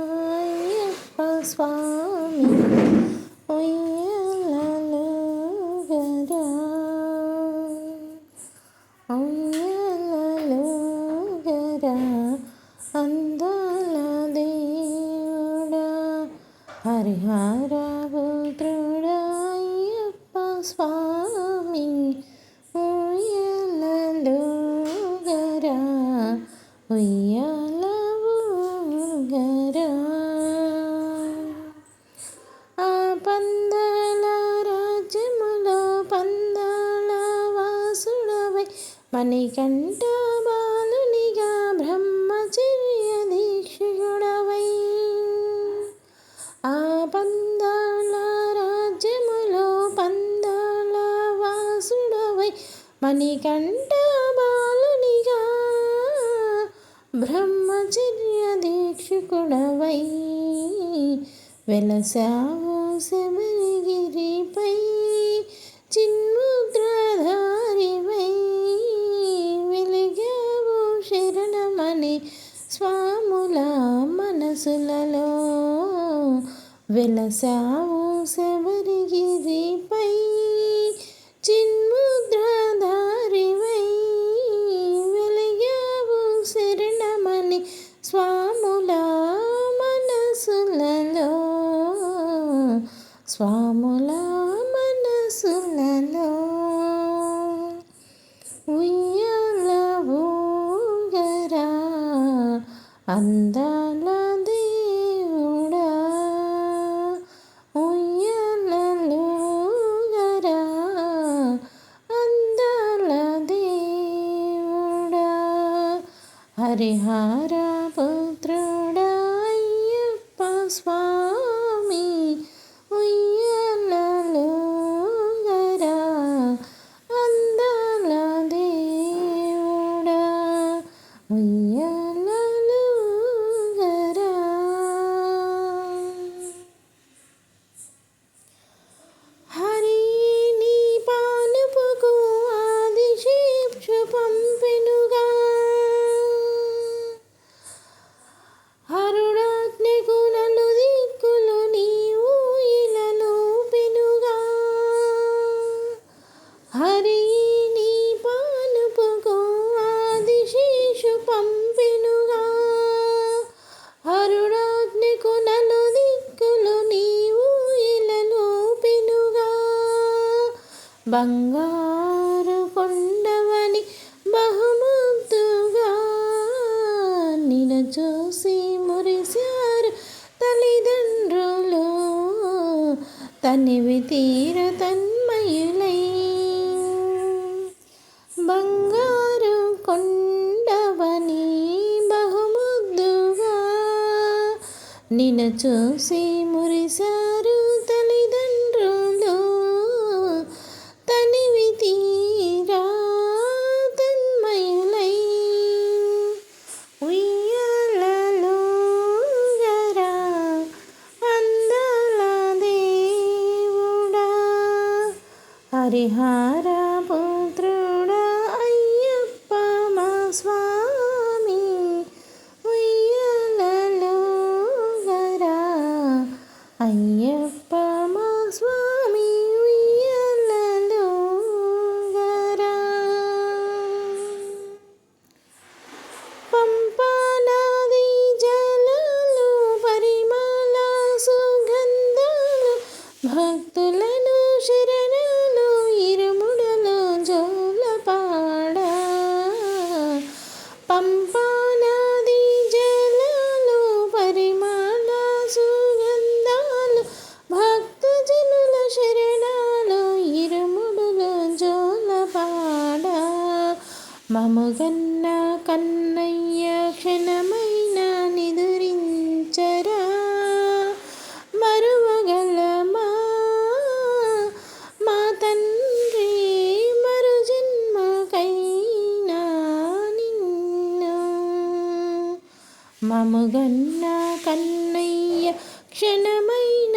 ഹരിഹരപുത്രുടായപ്പ സ്വാമി ഉയ്യലൂകര ഉയ്യലൂകര അന്തലദേവട ഹരിഹരപുത്ര രുദ്രോടായപ്പ സ്വാമി ഉയലൂകര ഉയലൂകര ആ പന്തല രാജ്യമുലോ പന്തല വാസുടവൈ മണികണ്ഠ ബാലുനിക ബ്രഹ്മചര്യ ദീക്ഷയുടവൈ ആ പന്ത మణికంఠ బాలునిగా బ్రహ్మచర్య దీక్షకుడవై వెలసావు శబరిగిరిపై చిన్ముద్రధారివై వెలిగావు శరణమని స్వాముల మనసులలో వెలసా స్వాముల మనసులలో స్వాముల మనసులలో ఉయ్యాల ఊగరా అందాల దేవుడా ఉయ్యాలలో గరా అందాల దేవుడా. హరిహారా പുത്രടായപ്പ സ്വാമി ഉയ്യലോകര അന്തല ഉയ്യ బంగారు కొండవని బహుమతుగా నిన్ను చూసి మురిశారు తల్లిదండ్రులు. తనివి తీర తన్మయులై బంగారు కొండవని బహుముద్దుగా నిన చూసి మురిశారు హరిహర పుత్రుడా అయ్యప్ప మా స్వామి ఉయ్యలలోగరా అయ్యప్ప మా స్వామి ఉయ్యలలోగరా గరా. పంపానాది పరిమళ సుగంధాలు భక్తులను శరణ మముగన్న కన్నయ్య క్షణమైన నిదురించరా మరువగలమా మా తండ్రి మరు జన్మకైనా నిన్ను మముగన్న కన్నయ్య క్షణమైన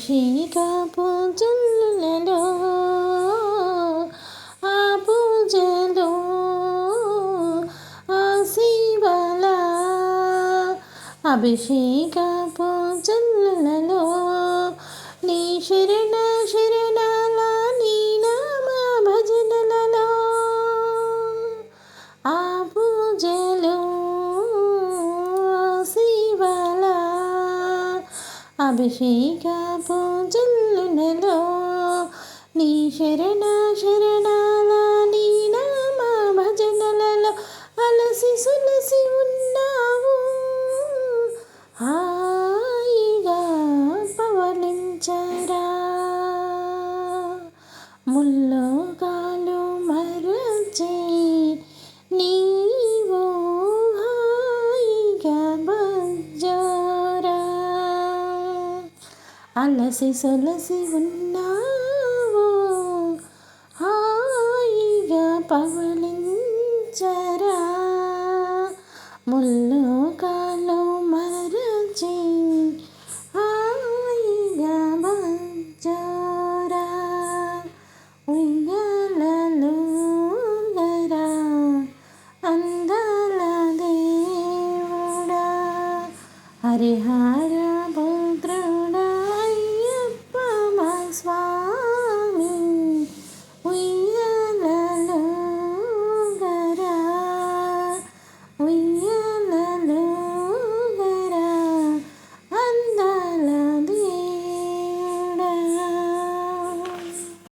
అభిషేక పూజలలో ఆ పూజలో ఆ శివలా అభిషేక పూజలలో నీ శరణ శరణాల నీ నామ భజనలలో ఆ పూజలో శివల అభిషేక శరణ శరణాల నీ భజనలలో అలసి సులసి ఉన్నావు. హాయిగా పవలించరా. ముల్లోకాలు మరచే నీవు హాయిగా భజరా అలసి సొలసి ఉన్నా passa